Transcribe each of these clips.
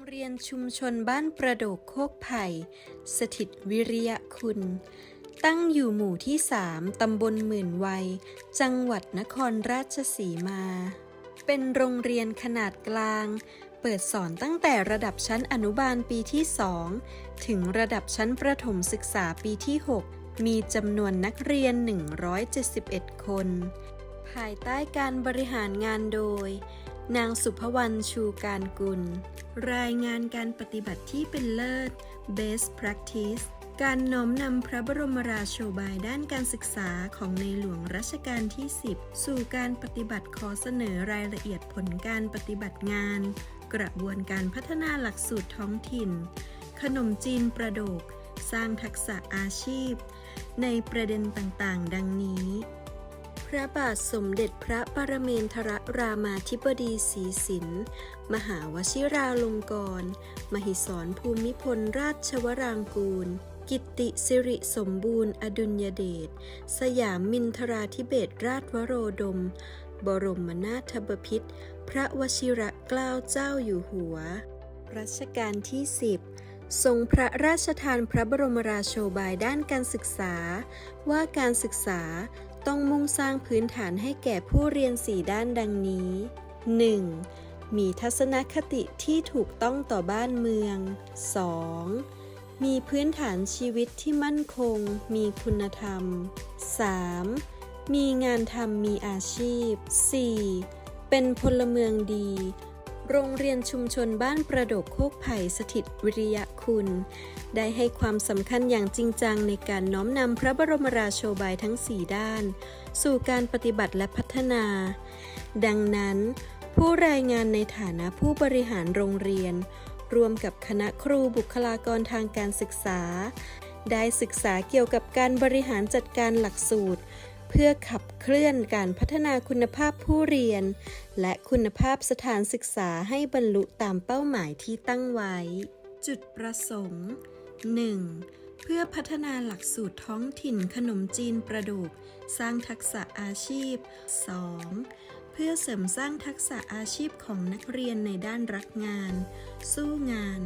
งเรียนชุมชนบ้านประโดกโคกไผ่ สถิตวิริยคุณ ตั้งอยู่หมู่ที่3ตำบลหมื่นวัย จังหวัดนครราชสีมา เป็นโรงเรียนขนาดกลาง เปิดสอนตั้งแต่ระดับชั้นอนุบาลปีที่2ถึงระดับชั้นประถมศึกษาปีที่ 6 มีจำนวนนักเรียน 171 คน ภายใต้การบริหารงานโดยนางสุภวรรณชูการกุล รายงานการปฏิบัติที่เป็นเลิศ Best Practice การน้อมนำพระบรมราโชบายด้านการศึกษาของในหลวงรัชกาลที่ 10 สู่การปฏิบัติขอเสนอรายละเอียดผลการปฏิบัติงาน กระบวนการพัฒนาหลักสูตรท้องถิ่น ขนมจีนประโดก สร้างทักษะอาชีพ ในประเด็นต่างๆ ดังนี้ ระบาทสมเด็จพระปรเมนทรรามาธิบดีศรีสินมหาวชิราลงกรณ์มหิศรภูมิพลราชวรางกูล กิตติสิริสมบูรณ์ อดุลยเดช สยามมินทราธิเบศราชวโรดม บรมนาถบพิตรพระวชิระเกล้าเจ้าอยู่หัว รัชกาลที่10ทรงพระราชทานพระบรมราโชบายด้านการศึกษา ว่าการศึกษา มุ่งสร้างพื้นฐานให้แก่ผู้เรียนสี่ด้านดังนี้ 1. มีทัศนคติที่ถูกต้องต่อบ้านเมือง 2. มีพื้นฐานชีวิตที่มั่นคง มีคุณธรรม 3. มีงานทำมีอาชีพ 4. เป็นพลเมืองดี โรงเรียนชุมชนบ้านประดกโคกไผ่สถิตวิริยคุณ ได้ให้ความสำคัญอย่างจริงจังในการน้อมนำพระบรมราโชบายทั้ง 4 ด้าน สู่การปฏิบัติและพัฒนา ดังนั้น ผู้รายงานในฐานะผู้บริหารโรงเรียน รวมกับคณะครูบุคลากรทางการศึกษา ได้ศึกษาเกี่ยวกับการบริหารจัดการหลักสูตร เพื่อขับเคลื่อนการพัฒนาคุณภาพผู้เรียน และคุณภาพสถานศึกษาให้บรรลุตามเป้าหมายที่ตั้งไว้ จุดประสงค์ 1. เพื่อพัฒนาหลักสูตรท้องถิ่นขนมจีนประดุก สร้างทักษะอาชีพ 2. เพื่อเสริมสร้างทักษะอาชีพของนักเรียนในด้านรักงาน สู้งาน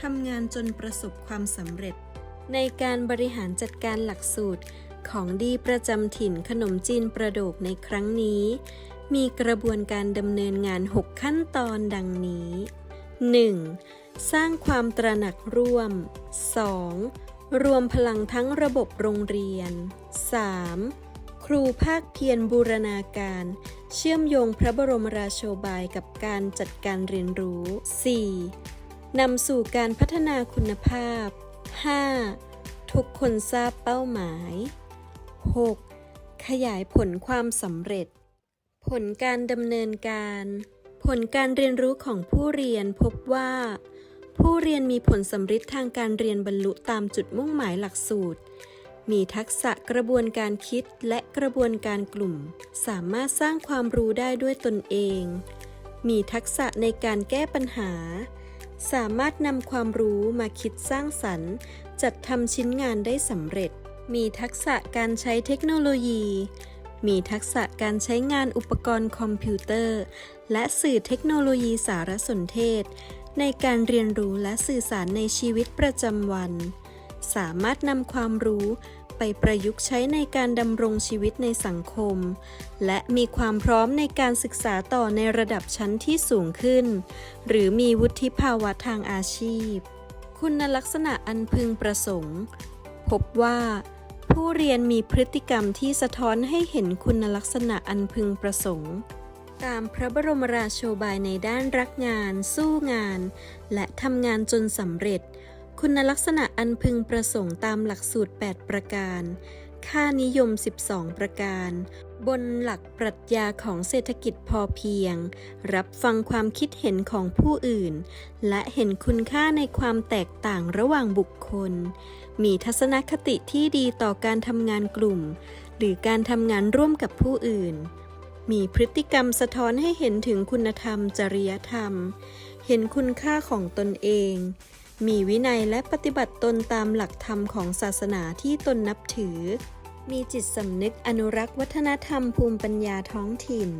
ทำงานจนประสบความสำเร็จ ในการบริหารจัดการหลักสูตร ของดีประจำถิ่นขนมจีนประโดกในครั้งนี้ มีกระบวนการดำเนินงาน 6 ขั้นตอนดังนี้ 1. สร้างความตระหนักร่วม 2. รวมพลังทั้งระบบโรงเรียน 3. ครูภาคเพียรบูรณาการ เชื่อมโยงพระบรมราโชบายกับการจัดการเรียนรู้ 4. นำสู่การพัฒนาคุณภาพ 5. ทุกคนทราบเป้าหมาย 6. ขยายผลความสำเร็จ ผลการดำเนินการ ผลการเรียนรู้ของผู้เรียนพบว่า ผู้เรียนมีผลสำฤทธิ์ทางการเรียนบรรลุตามจุดมุ่งหมายหลักสูตร มีทักษะกระบวนการคิดและกระบวนการกลุ่ม สามารถสร้างความรู้ได้ด้วยตนเอง มีทักษะในการแก้ปัญหา สามารถนำความรู้มาคิดสร้างสรรค์ จัดทำชิ้นงานได้สำเร็จ มีทักษะการใช้เทคโนโลยี มีทักษะการใช้งานอุปกรณ์คอมพิวเตอร์ และสื่อเทคโนโลยีสารสนเทศ ในการเรียนรู้และสื่อสารในชีวิตประจำวัน สามารถนำความรู้ไปประยุกต์ใช้ในการดำรงชีวิตในสังคม และมีความพร้อมในการศึกษาต่อในระดับชั้นที่สูงขึ้น หรือมีวุฒิภาวะทางอาชีพ คุณลักษณะอันพึงประสงค์ พบว่า ผู้เรียนมีพฤติกรรมที่สะท้อนให้เห็นคุณลักษณะอันพึงประสงค์ ตามพระบรมราโชบายในด้านรักงาน สู้งาน และทำงานจนสำเร็จ คุณลักษณะอันพึงประสงค์ตามหลักสูตร 8 ประการ ค่านิยม 12 ประการ บนหลักปรัชญาของเศรษฐกิจพอเพียง รับฟังความคิดเห็นของผู้อื่น และเห็นคุณค่าในความแตกต่างระหว่างบุคคล มีทัศนคติที่ดีต่อการทำงานกลุ่ม หรือการทำงานร่วมกับผู้อื่น มีพฤติกรรมสะท้อนให้เห็นถึงคุณธรรม จริยธรรม เห็นคุณค่าของตนเอง มีวินัยและปฏิบัติตนตามหลักธรรมของศาสนาที่ตนนับถือ มีจิตสำนึกอนุรักษ์วัฒนธรรมภูมิปัญญาท้องถิ่น